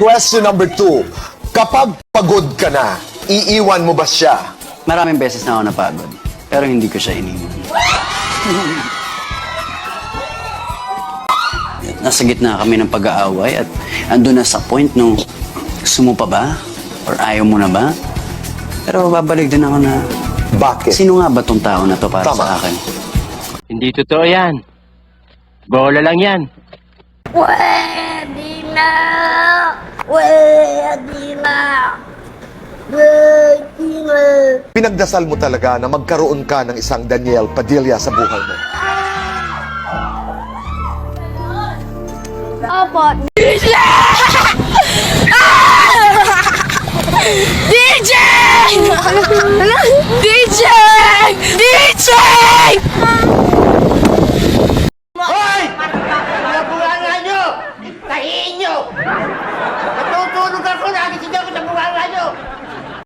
Question number two. Kapag pagod ka na, iiwan mo ba siya? Maraming beses na ako napagod, pero hindi ko siya iniwan. Nasa gitna kami ng pag-aaway at andun na sa point nung gusto mo pa ba? Or ayaw mo na ba? Pero babalik din ako na, Bakit? sino nga ba tong tao na to para Tama. sa akin? Hindi totoo yan. Bola lang yan. Pwede na! Pinagdasal mo talaga na magkaroon ka ng isang Daniel Padilla sa buhay mo. Opo. DJ! DJ! DJ! DJ! Hoy! Nabulangan nyo! Tahiin nyo!